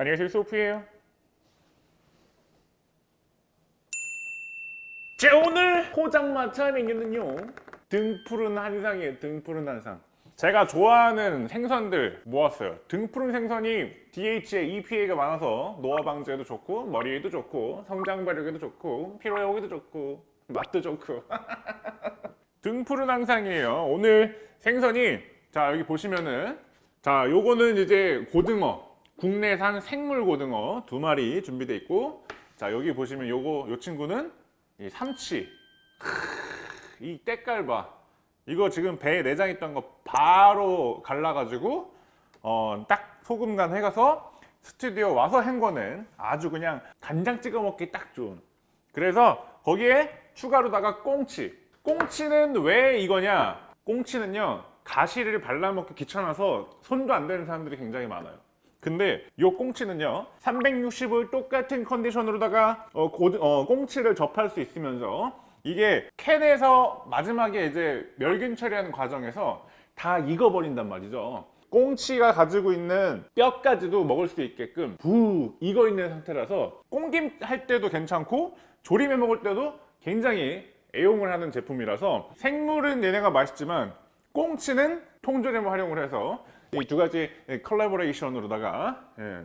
안녕하세요 소프예요. 자 오늘 포장마차 메뉴는요. 등푸른 한상이에요 등푸른 한상. 제가 좋아하는 생선들 모았어요. 등푸른 생선이 DHA, EPA가 많아서 노화 방지에도 좋고 머리에도 좋고 성장 발육에도 좋고 피로 회복에도 좋고 맛도 좋고. 등푸른 한상이에요. 오늘 생선이 자 여기 보시면은 자 요거는 이제 고등어 국내산 생물 고등어 두 마리 준비돼 있고 자 여기 보시면 요거 요 친구는 이 삼치. 크, 이 때깔 봐. 이거 지금 배에 내장 있던 거 바로 갈라가지고 어, 딱 소금 간 해가서 스튜디오 와서 헹궈낸 아주 그냥 간장 찍어 먹기 딱 좋은. 그래서 거기에 추가로다가 꽁치. 꽁치는 왜 이거냐? 꽁치는요 가시를 발라먹기 귀찮아서 손도 안 대는 사람들이 굉장히 많아요 근데 요 꽁치는요 360을 똑같은 컨디션으로다가 어, 고, 어, 꽁치를 접할 수 있으면서 이게 캔에서 마지막에 이제 멸균 처리하는 과정에서 다 익어버린단 말이죠. 꽁치가 가지고 있는 뼈까지도 먹을 수 있게끔 부 익어 있는 상태라서 꽁김 할 때도 괜찮고 조림해 먹을 때도 굉장히 애용을 하는 제품이라서 생물은 얘네가 맛있지만 꽁치는 통조림을 활용을 해서 이 두 가지 컬래버레이션으로다가 예.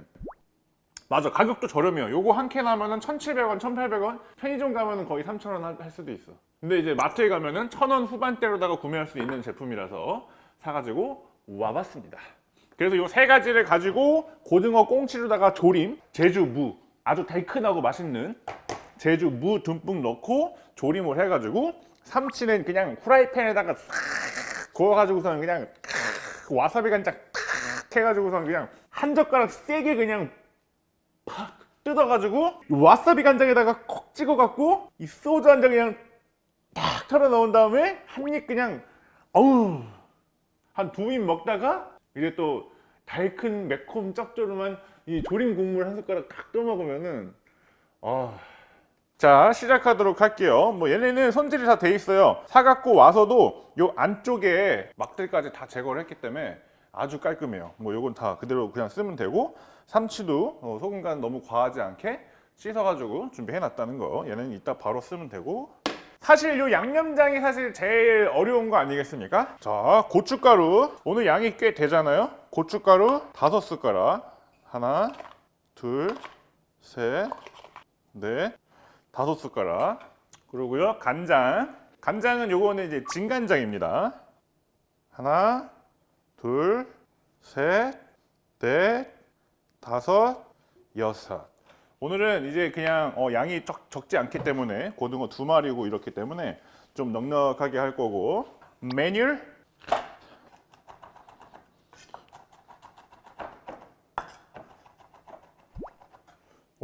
맞아 가격도 저렴해요. 요거 한 캔 하면은 1,700원, 1,800원? 편의점 가면은 거의 3,000원 할- 할 수도 있어. 근데 이제 마트에 가면은 1,000원 후반대로다가 구매할 수 있는 제품이라서 사가지고 와봤습니다. 그래서 요 세 가지를 가지고 고등어 꽁치로다가 조림, 제주 무 아주 달큰하고 맛있는 제주 무 듬뿍 넣고 조림을 해가지고 삼치는 그냥 후라이팬에다가 싹 구워가지고서는 그냥 그 와사비 간장 탁 해가지고서는 그냥 한 젓가락 세게 그냥 팍 뜯어가지고 이 와사비 간장에다가 콕 찍어갖고 이 소주 한 잔 그냥 탁 털어 넣은 다음에 한 입 그냥 어우 한 두 입 먹다가 이제 또 달큰 매콤 짭조름한 이 조림 국물 한 숟가락 딱떠 먹으면은 아. 자 시작하도록 할게요. 뭐 얘네는 손질이 다 돼 있어요. 사갖고 와서도 요 안쪽에 막들까지 다 제거를 했기 때문에 아주 깔끔해요. 뭐 요건 다 그대로 그냥 쓰면 되고 삼치도 어, 소금 간 너무 과하지 않게 씻어가지고 준비해 놨다는 거. 얘는 이따 바로 쓰면 되고. 사실 요 양념장이 사실 제일 어려운 거 아니겠습니까? 자 고춧가루. 오늘 양이 꽤 되잖아요. 고춧가루 다섯 숟가락. 하나 둘셋넷 다섯 숟가락. 그리고요 간장. 간장은 요거는 이제 진간장입니다. 하나 둘 셋 넷 다섯 여섯. 오늘은 이제 그냥 어, 양이 적, 적지 않기 때문에 고등어 두 마리고 이렇기 때문에 좀 넉넉하게 할 거고. 메뉴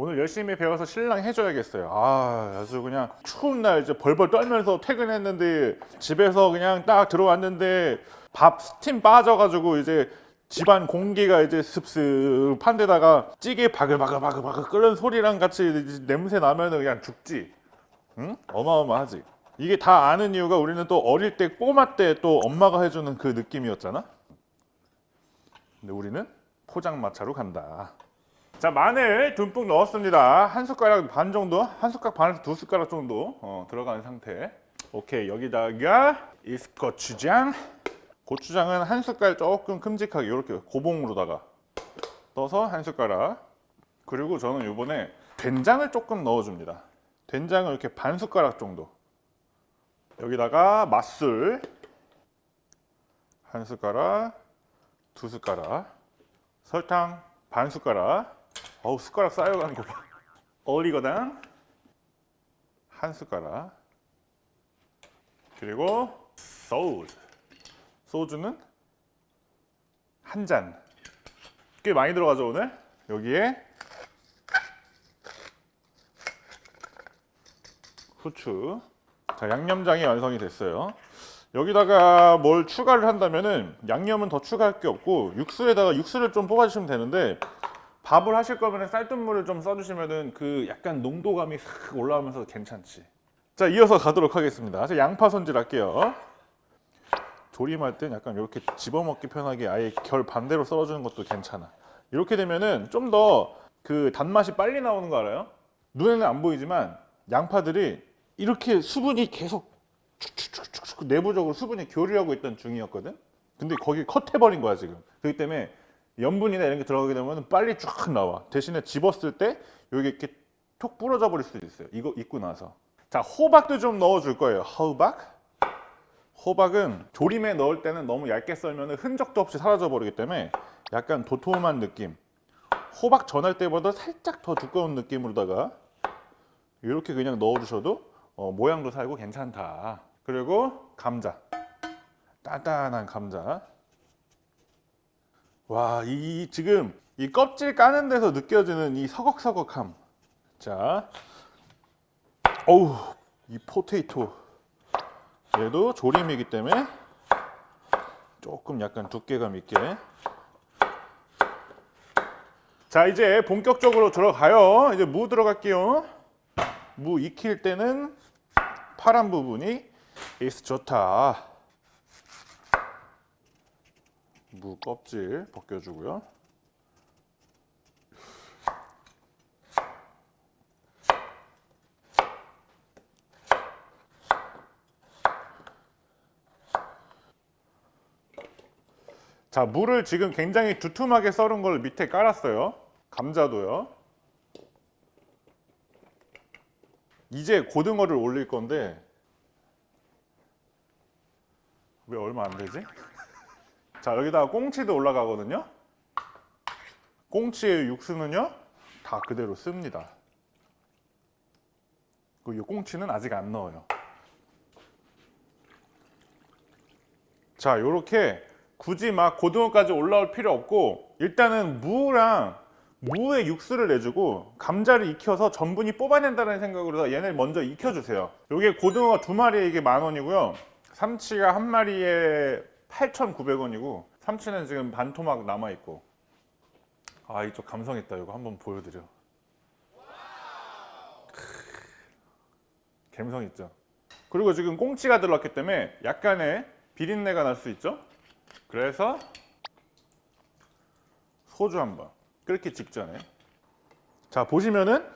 오늘 열심히 배워서 신랑 해줘야겠어요. 아, 아주 그냥 추운 날 이제 벌벌 떨면서 퇴근했는데 집에서 그냥 딱 들어왔는데 밥 스팀 빠져가지고 이제 집안 공기가 이제 습습한 데다가 찌개 바글바글바글바글 끓는 소리랑 같이 냄새 나면은 그냥 죽지. 응? 어마어마하지. 이게 다 아는 이유가 우리는 또 어릴 때 꼬마 때 또 엄마가 해주는 그 느낌이었잖아. 근데 우리는 포장마차로 간다. 자 마늘 듬뿍 넣었습니다. 한 숟가락 반 정도? 한 숟가락 반에서 두 숟가락 정도? 어, 들어간 상태. 오케이 여기다가 이 고추장. 고추장은 한 숟갈 조금 큼직하게 이렇게 고봉으로다가 떠서 한 숟가락. 그리고 저는 이번에 된장을 조금 넣어줍니다. 된장을 이렇게 반 숟가락 정도. 여기다가 맛술. 한 숟가락 두 숟가락. 설탕 반 숟가락 어우 숟가락 쌓여가는 거 봐. 올리고당 한 숟가락. 그리고 소주 소주는 한 잔. 꽤 많이 들어가죠 오늘? 여기에 후추. 자 양념장이 완성이 됐어요. 여기다가 뭘 추가를 한다면은 양념은 더 추가할 게 없고 육수에다가 육수를 좀 뽑아주시면 되는데 밥을 하실 거면 쌀뜨물을 좀 써주시면은 그 약간 농도감이 싹 올라오면서 괜찮지. 자 이어서 가도록 하겠습니다. 자 양파 손질할게요. 조림할 땐 약간 이렇게 집어먹기 편하게 아예 결 반대로 썰어주는 것도 괜찮아. 이렇게 되면은 좀 더 그 단맛이 빨리 나오는 거 알아요? 눈에는 안 보이지만 양파들이 이렇게 수분이 계속 내부적으로 수분이 교류하고 있던 중이었거든. 근데 거기 컷해버린 거야 지금. 그렇기 때문에 염분이나 이런 게 들어가게 되면 빨리 쫙 나와. 대신에 집었을 때 여기 이렇게 톡 부러져 버릴 수도 있어요. 이거 입고 나서. 자 호박도 좀 넣어 줄 거예요. 호박. 호박은 조림에 넣을 때는 너무 얇게 썰면 흔적도 없이 사라져 버리기 때문에 약간 도톰한 느낌. 호박 전할 때보다 살짝 더 두꺼운 느낌으로다가 이렇게 그냥 넣어 주셔도 어, 모양도 살고 괜찮다. 그리고 감자, 단단한 감자. 와, 이 지금 이 껍질 까는 데서 느껴지는 이 서걱서걱함. 자, 어우, 이 포테이토. 얘도 조림이기 때문에 조금 약간 두께감 있게. 자, 이제 본격적으로 들어가요. 이제 무 들어갈게요. 무 익힐 때는 파란 부분이 에이스 좋다. 무 껍질 벗겨주고요. 자, 무를 지금 굉장히 두툼하게 썰은 걸 밑에 깔았어요. 감자도요. 이제 고등어를 올릴 건데 왜 얼마 안 되지? 자, 여기다가 꽁치도 올라가거든요. 꽁치의 육수는요, 다 그대로 씁니다. 그리고 이 꽁치는 아직 안 넣어요. 자, 요렇게 굳이 막 고등어까지 올라올 필요 없고 일단은 무랑 무의 육수를 내주고 감자를 익혀서 전분이 뽑아낸다는 생각으로 얘네 먼저 익혀주세요. 요게 고등어 두 마리에 이게 만 원이고요. 삼치가 한 마리에 8,900원이고 삼치는 지금 반 토막 남아 있고. 아 이쪽 감성 있다. 이거 한번 보여드려. 크, 감성 있죠. 그리고 지금 꽁치가 들어갔기 때문에 약간의 비린내가 날 수 있죠. 그래서 소주 한번 끓기 직전에 자 보시면은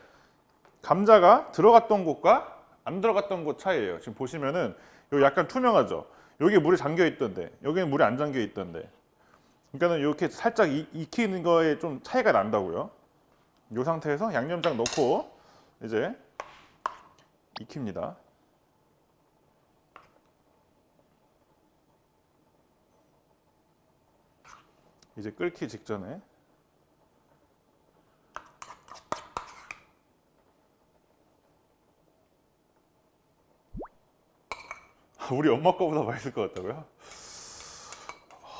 감자가 들어갔던 곳과 안 들어갔던 곳 차이예요. 지금 보시면은 요 약간 투명하죠. 여기 물이 잠겨 있던데 여기는 물이 안 잠겨 있던데 그러니까는 이렇게 살짝 이- 익히는 거에 좀 차이가 난다고요. 이 상태에서 양념장 넣고 이제 익힙니다. 이제 끓기 직전에 우리 엄마 거보다 맛있을 것 같다고요?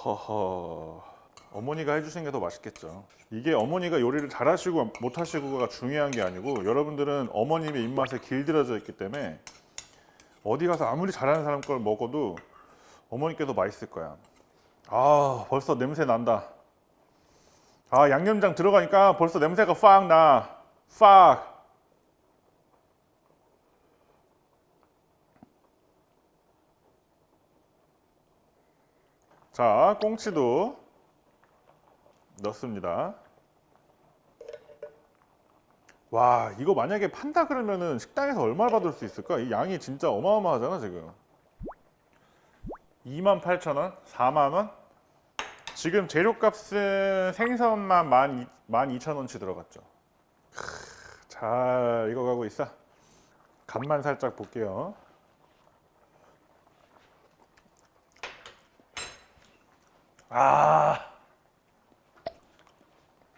허허 어머니가 해주신 게 더 맛있겠죠 이게 어머니가 요리를 잘하시고 못하시고가 중요한 게 아니고 여러분들은 어머님의 입맛에 길들여져 있기 때문에 어디 가서 아무리 잘하는 사람 걸 먹어도 어머니께도 맛있을 거야 아 벌써 냄새 난다 아 양념장 들어가니까 벌써 냄새가 팍 나. 팍. 자, 꽁치도 넣습니다. 와, 이거 만약에 판다 그러면은 식당에서 얼마 받을 수 있을까? 이 양이 진짜 어마어마하잖아, 지금. 28,000원? 4만 원? 지금 재료값은 생선만 12,000원치 들어갔죠. 크, 잘 익어가고 있어. 간만 살짝 볼게요. 아.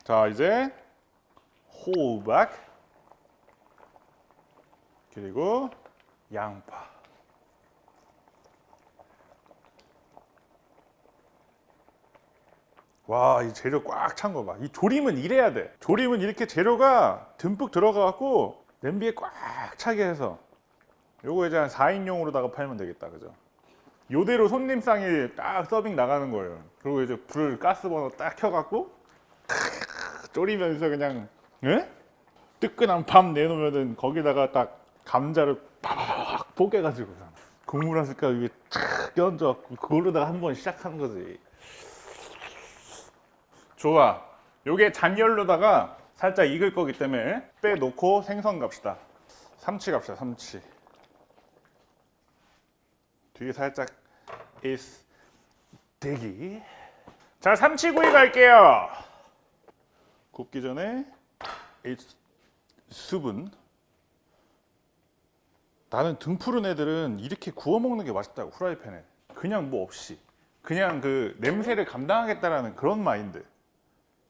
자, 이제 호박 그리고 양파. 와, 이 재료 꽉 찬 거 봐. 이 조림은 이래야 돼. 조림은 이렇게 재료가 듬뿍 들어가 갖고 냄비에 꽉 차게 해서 요거 이제 한 4인용으로다가 팔면 되겠다. 그죠? 요대로 손님상에 딱 서빙 나가는 거예요. 그리고 이제 불을 가스버너 딱 켜갖고 졸이면서 그냥 예? 뜨끈한 밥 내놓으면은 거기다가 딱 감자를 팍 볶아가지고 국물 한 숟갈 위에 탁 얹어갖고 그걸로다가 한 번 시작하는 거지. 좋아. 요게 잔열로다가 살짝 익을 거기 때문에 빼놓고 생선 갑시다. 삼치 갑시다. 삼치. 뒤에 살짝 is 대기. 자, 삼치구이 갈게요. 굽기 전에 is 수분. 나는 등 푸른 애들은 이렇게 구워 먹는 게 맛있다고 후라이팬에. 그냥 뭐 없이. 그냥 그 냄새를 감당하겠다라는 그런 마인드.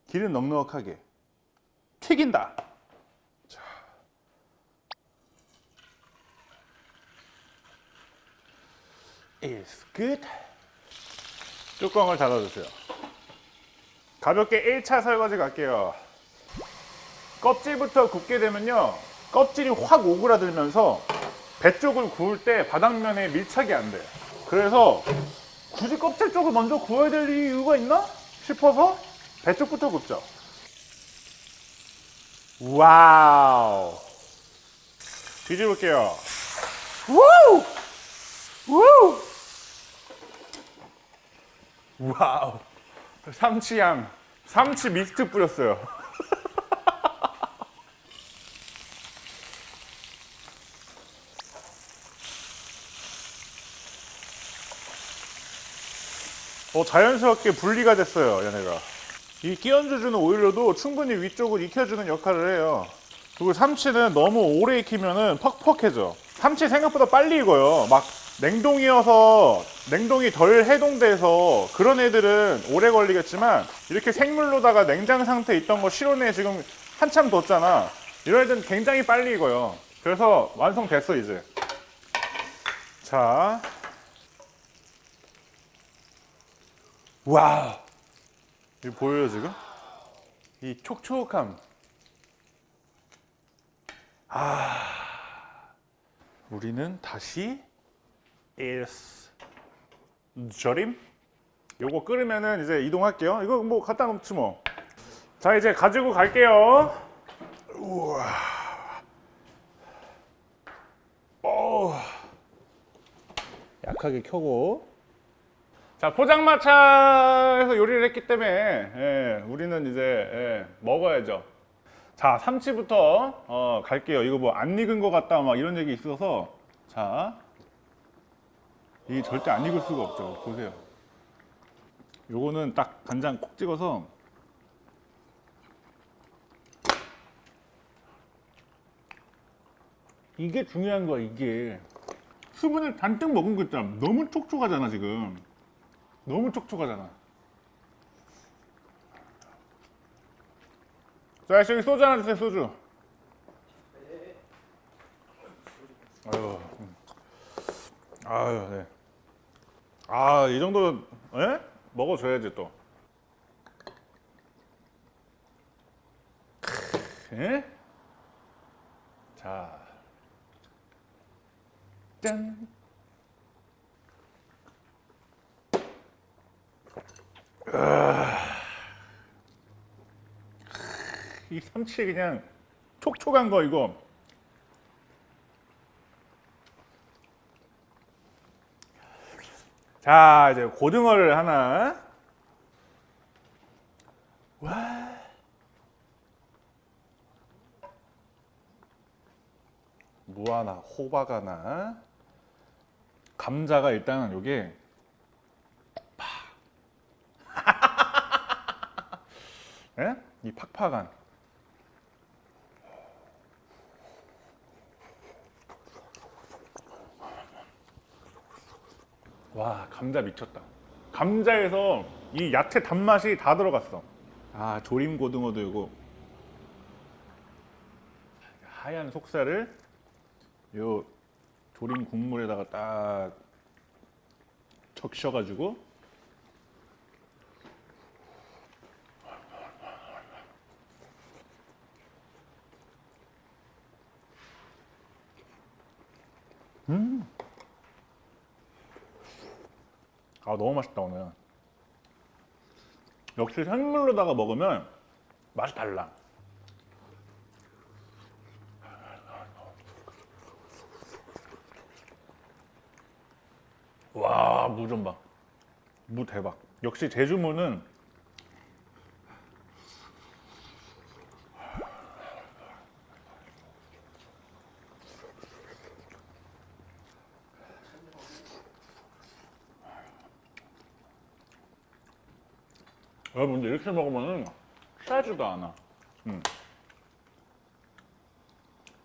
기름 넉넉하게 튀긴다. Is good. 뚜껑을 닫아주세요. 가볍게 1차 설거지 갈게요. 껍질부터 굽게 되면요. 껍질이 확 오그라들면서 배 쪽을 구울 때 바닥면에 밀착이 안 돼요. 그래서 굳이 껍질 쪽을 먼저 구워야 될 이유가 있나 싶어서 배 쪽부터 굽죠. 와우. 뒤집을게요. 우! 우! 와우. 삼치향. 삼치 미스트 뿌렸어요. 어, 자연스럽게 분리가 됐어요, 얘네가. 이 끼얹어주는 오일로도 충분히 위쪽을 익혀주는 역할을 해요. 그리고 삼치는 너무 오래 익히면은 퍽퍽해져. 삼치 생각보다 빨리 익어요. 막 냉동이어서 냉동이 덜 해동돼서 그런 애들은 오래 걸리겠지만 이렇게 생물로다가 냉장 상태에 있던 거 실온에 지금 한참 뒀잖아. 이런 애들은 굉장히 빨리 익어요. 그래서 완성됐어 이제. 자, 와우. 이거 보여요 지금? 이 촉촉함. 아, 우리는 다시 is 절임. 요거 끓으면은 이제 이동할게요. 이거 뭐 갖다 놓지 뭐. 자 이제 가지고 갈게요. 우와. 오. 약하게 켜고. 자 포장마차에서 요리를 했기 때문에 예, 우리는 이제 예, 먹어야죠. 자 삼치부터 어, 갈게요. 이거 뭐 안 익은 것 같다 막 이런 얘기 있어서 자 이게 절대 안 익을 수가 없죠. 보세요. 요거는 딱 간장 콕 찍어서 이게 중요한 거야 이게 수분을 잔뜩 먹은 거 있잖아. 너무 촉촉하잖아 지금. 너무 촉촉하잖아. 자, 여기 소주 하나 주세요, 소주. 아유, 음. 아유, 네. 아, 이 정도, 예? 먹어줘야지 또. 예? 자, 짠. 이 삼치 그냥 촉촉한 거 이거 자 이제 고등어를 하나. 와. 무하나? 호박 하나. 감자가 일단은 요게 예? 이 팍팍한 와 감자 미쳤다. 감자에서 이 야채 단맛이 다 들어갔어. 아 조림 고등어도 이거. 하얀 속살을 요 조림 국물에다가 딱 적셔가지고 아 너무 맛있다 오늘 역시 생물로다가 먹으면 맛이 달라 와 무 좀 봐. 무 대박. 역시 제주무는 여러분 들 이렇게 먹으면은 취하지도 않아. 음.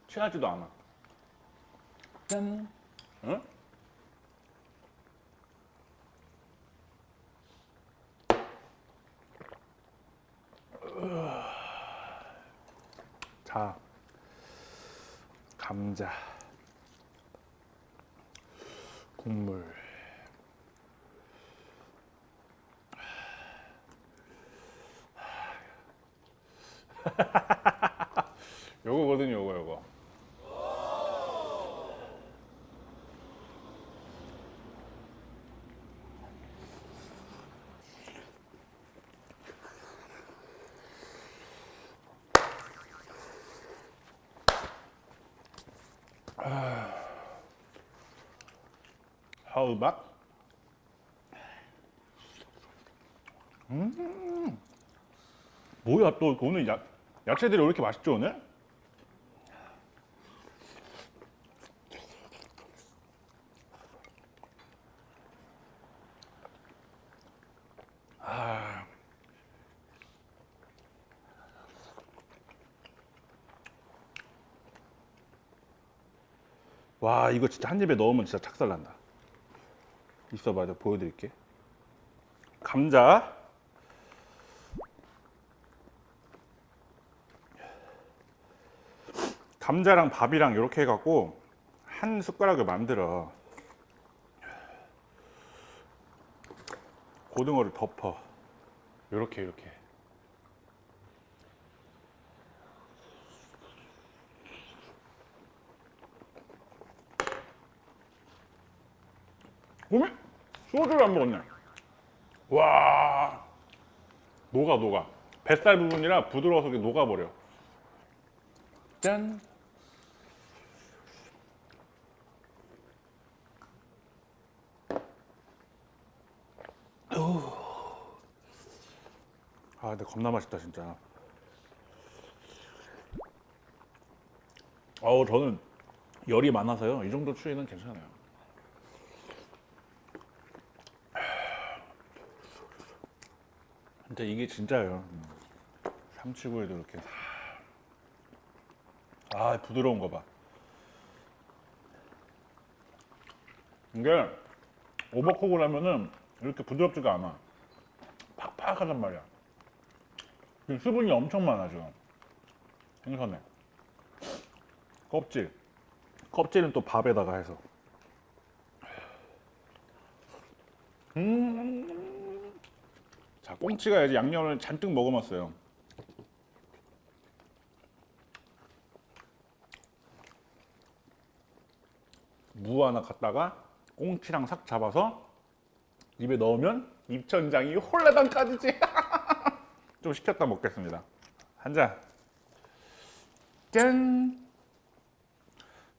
취하지도 않아. 짠. 응? 자, 감자, 국물. 요거거든요, 요거, 요거. How about? 음, 뭐야 또 오늘 야, 야채들이 왜 이렇게 맛있죠 오늘? 아. 와 이거 진짜 한 입에 넣으면 진짜 착살난다. 있어봐, 저 보여드릴게. 감자. 감자랑 밥이랑 이렇게 해갖고 한 숟가락을 만들어. 고등어를 덮어. 이렇게 이렇게. 오메 소주를 안 먹었네. 와 녹아 녹아. 뱃살 부분이라 부드러워서 녹아버려. 짠. 아 근데 겁나 맛있다 진짜. 어우 저는 열이 많아서요. 이 정도 추위는 괜찮아요. 근데 이게 진짜예요. 삼치구이도 이렇게. 아, 부드러운 거 봐. 이게 오버쿡을 하면은 이렇게 부드럽지가 않아. 팍팍하단 말이야. 지금 수분이 엄청 많아, 지금. 생선에. 껍질. 껍질은 또 밥에다가 해서. 음. 자, 꽁치가 이제 양념을 잔뜩 먹어놨어요. 무 하나 갖다가 꽁치랑 싹 잡아서 입에 넣으면 입천장이 홀라당 까지지. 좀 식혔다 먹겠습니다. 한 잔. 짠.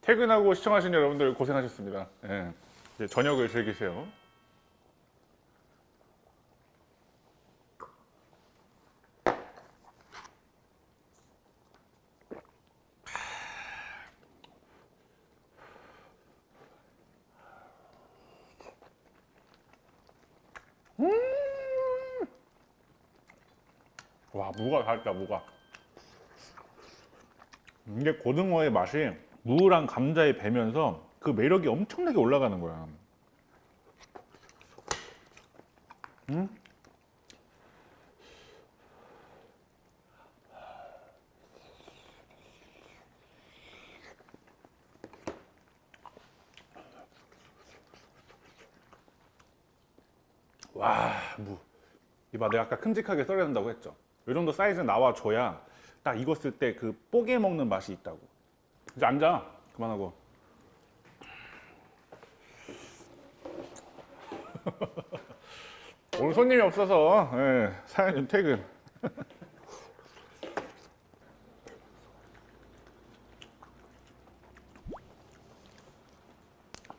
퇴근하고 시청하신 여러분들 고생하셨습니다. 예. 이제 저녁을 즐기세요. 와 무가 달다 무가 이게 고등어의 맛이 무랑 감자에 배면서 그 매력이 엄청나게 올라가는 거야 음? 와, 무. 이봐, 내가 아까 큼직하게 썰어야 된다고 했죠. 이 정도 사이즈 나와줘야 딱 익었을 때 그 뽀개 먹는 맛이 있다고. 이제 앉아. 그만하고. 오늘 손님이 없어서 예, 사연님 퇴근.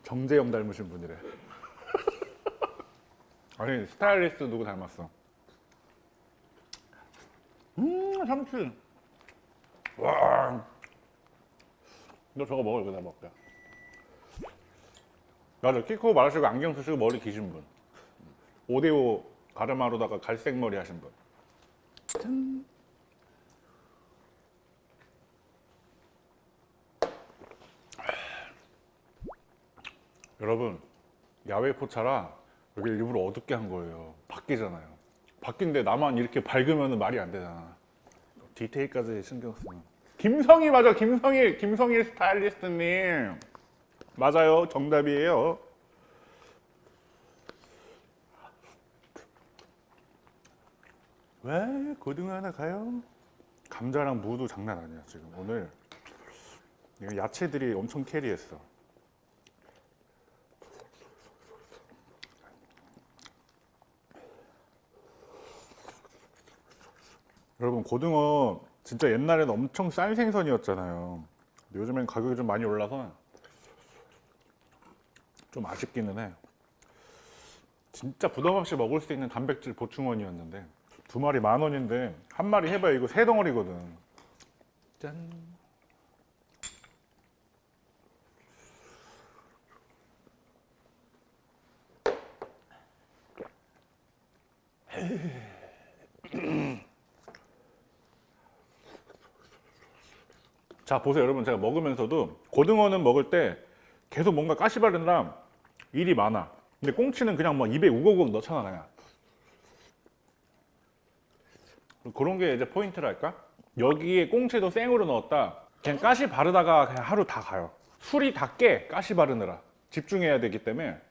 정재영 닮으신 분이래. 아니 스타일리스트 누구 닮았어? 음 참치. 와. 너 저거 먹어 이거 나 먹게. 맞아 키 크고 마르시고 안경 쓰시고 머리 기신 분. 오데오 가르마로다가 갈색 머리 하신 분. 짠. 여러분 야외 포차라 여기 일부러 어둡게 한 거예요. 바뀌잖아요. 바뀐데 나만 이렇게 밝으면 말이 안 되잖아. 디테일까지 신경 쓰는. 김성희 맞아, 김성희, 김성희 스타일리스트님 맞아요, 정답이에요. 왜 고등어 하나 가요? 감자랑 무도 장난 아니야 지금 오늘 야채들이 엄청 캐리했어. 여러분 고등어 진짜 옛날에는 엄청 싼 생선이었잖아요. 요즘엔 가격이 좀 많이 올라서 좀 아쉽기는 해. 진짜 부담 없이 먹을 수 있는 단백질 보충원이었는데 두 마리 만 원인데 한 마리 해봐야 이거 세 덩어리거든. 짠. 자 보세요 여러분. 제가 먹으면서도 고등어는 먹을 때 계속 뭔가 가시바르느라 일이 많아. 근데 꽁치는 그냥 뭐 입에 우걱우걱 넣잖아 그냥. 그런 게 이제 포인트랄까? 여기에 꽁치도 생으로 넣었다. 그냥 가시 바르다가 그냥 하루 다 가요. 술이 다깨 가시 바르느라. 집중해야 되기 때문에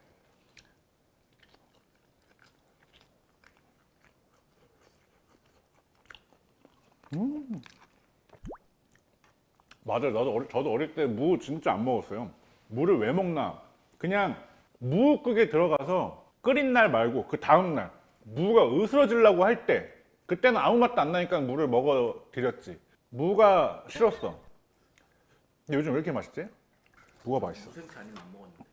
맞아요. 나도 어리, 저도 어릴 때 무 진짜 안 먹었어요. 무를 왜 먹나? 그냥 무국에 들어가서 끓인 날 말고 그 다음 날 무가 으스러지려고 할 때 그때는 아무 맛도 안 나니까 무를 먹어 드렸지. 무가 싫었어. 근데 요즘 왜 이렇게 맛있지? 무가 맛있어. 무생채 아니면 안 먹었는데.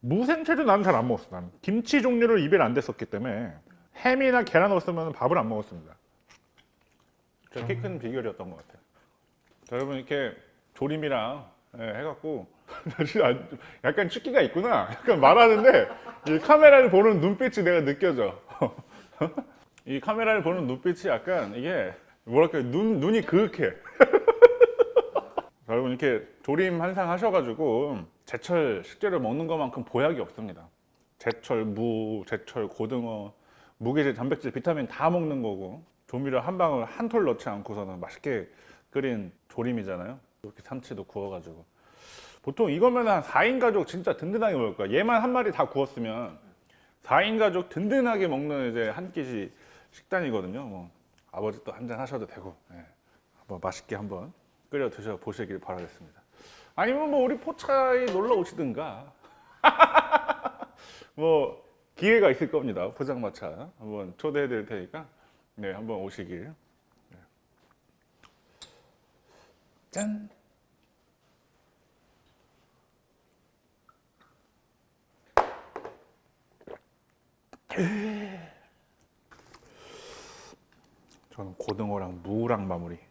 무생채도 나는 잘안 먹었어. 난 김치 종류를 입에 안 댔었기 때문에 햄이나 계란 넣었으면 밥을 안 먹었습니다. 저키큰 비결이었던 것 같아요. 자, 여러분 이렇게 조림이랑 예, 해갖고 안- 약간 축기가 있구나. 약간 말하는데 이 카메라를 보는 눈빛이 내가 느껴져. 이 카메라를 보는 눈빛이 약간 이게 뭐랄까 눈 눈이 그윽해. 자, 여러분 이렇게 조림 한상 하셔가지고 제철 식재료 먹는 것만큼 보약이 없습니다. 제철 무, 제철 고등어, 무게질, 단백질, 비타민 다 먹는 거고 조미료 한 방울 한 톨 넣지 않고서는 맛있게 끓인 조림이잖아요. 이렇게 참치도 구워가지고 보통 이거면 한 4인 가족 진짜 든든하게 먹을 거야. 얘만 한 마리 다 구웠으면 4인 가족 든든하게 먹는 이제 한 끼시 식단이거든요. 뭐 아버지 또 한 잔 하셔도 되고 예. 한번 맛있게 한번 끓여 드셔 보시길 바라겠습니다. 아니면 뭐 우리 포차에 놀러 오시든가 뭐 기회가 있을 겁니다. 포장마차 한번 초대해 드릴 테니까 네 한번 오시길. 네. 짠. 저는 고등어랑 무랑 마무리.